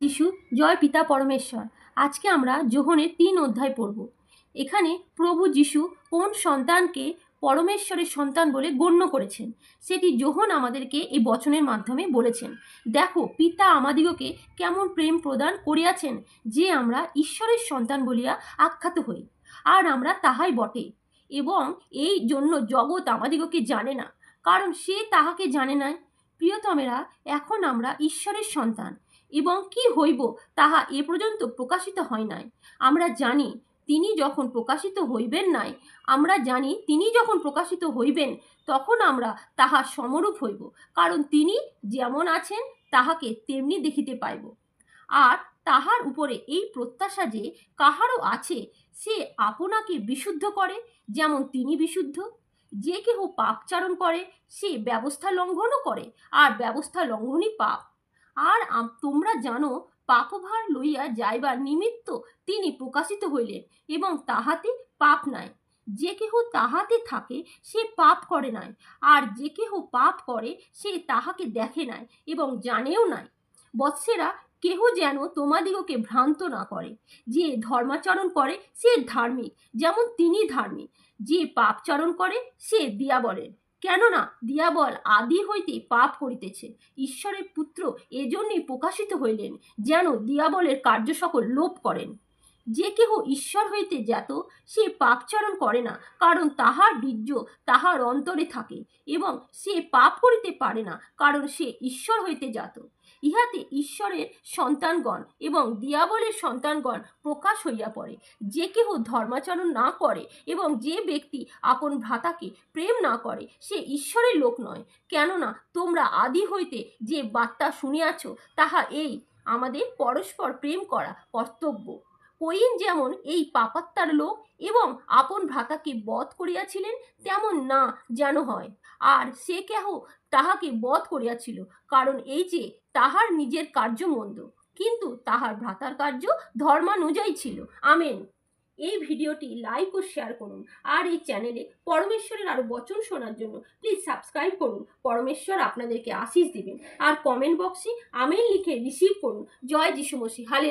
যিশু, জয় পিতা পরমেশ্বর। আজকে আমরা যোহনের তিন অধ্যায় পড়ব। এখানে প্রভু যিশু কোন সন্তানকে পরমেশ্বরের সন্তান বলে গণ্য করেছেন, সেটি যোহন আমাদেরকে এই বচনের মাধ্যমে বলেছেন। দেখো, পিতা আমাদিগকে কেমন প্রেম প্রদান করিয়াছেন যে আমরা ঈশ্বরের সন্তান বলিয়া আখ্যাত হই, আর আমরা তাহাই বটে। এবং এই জন্য জগৎ আমাদিগকে জানে না, কারণ সে তাহাকে জানে নাই। প্রিয়তমেরা, এখন আমরা ঈশ্বরের সন্তান এবং কি হইব তাহা এ পর্যন্ত প্রকাশিত হয় নাই। আমরা জানি তিনি যখন প্রকাশিত হইবেন নাই, আমরা জানি তিনি যখন প্রকাশিত হইবেন, তখন আমরা তাহার সমরূপ হইব, কারণ তিনি যেমন আছেন, তাহাকে তেমনি দেখিতে পাইব। আর তাহার উপরে এই প্রত্যাশা যে কাহারও আছে, সে আপনাকে বিশুদ্ধ করে, যেমন তিনি বিশুদ্ধ। যে কেহ পাপচারণ করে, সে ব্যবস্থা লঙ্ঘনও করে, আর ব্যবস্থা লঙ্ঘনই পাপ। আর তোমরা জানো, পাপভার লইয়া যাইবার নিমিত্ত তিনি প্রকাশিত হইলেন এবং তাহাতে পাপ নাই। যে কেহ তাহাতে থাকে, সে পাপ করে নাই, আর যে কেহ পাপ করে, সে তাহাকে দেখে নাই এবং জানেও নাই। বৎসেরা, কেহ যেন তোমাদিগকে ভ্রান্ত না করে, যে ধর্মাচরণ করে, সে ধার্মিক, যেমন তিনি ধার্মিক, যে পাপচরণ করে, সে দিয়াবলের কেননা দিয়াবল আদি হইতে পাপ করিতেছে। ঈশ্বরের পুত্র এজন্যই প্রকাশিত হইলেন, যেন দিয়াবলের কার্য সকল লোপ করেন। যে কেহ ঈশ্বর হইতে যাত সে পাপচরণ করে না, কারণ তাহার বীর্য তাহার অন্তরে থাকে এবং সে পাপ করিতে পারে না, কারণ সে ঈশ্বর হইতে জাত ইহাতে ঈশ্বরের সন্তানগণ এবং দিয়াবলের সন্তানগণ প্রকাশ হইয়া পড়ে। যে কেহ ধর্মাচরণ না করে এবং যে ব্যক্তি আপন ভ্রাতাকে প্রেম না করে, সে ঈশ্বরের লোক নয়। কেননা তোমরা আদি হইতে যে বার্তা শুনিয়াছ, তাহা এই, আমাদের পরস্পর প্রেম করা কর্তব্য। কইন যেমন এই পাপাত্মার লোক এবং আপন ভ্রাতাকে বধ করিয়াছিলেন, তেমন না যেন হয়। আর সে কেহ তাহাকে বধ করিয়াছিল, কারণ এই যে তাহার নিজের কার্য মন্দ, কিন্তু তাহার ভ্রাতার কার্য ধর্মানুযায়ী ছিল। আমেন। এই ভিডিওটি লাইক ও শেয়ার করুন, আর এই চ্যানেলে পরমেশ্বরের আরও বচন শোনার জন্য প্লিজ সাবস্ক্রাইব করুন। পরমেশ্বর আপনাদেরকে আশিস দিবেন, আর কমেন্ট বক্সে আমেন লিখে রিসিভ করুন। জয় যিশু মসি হালে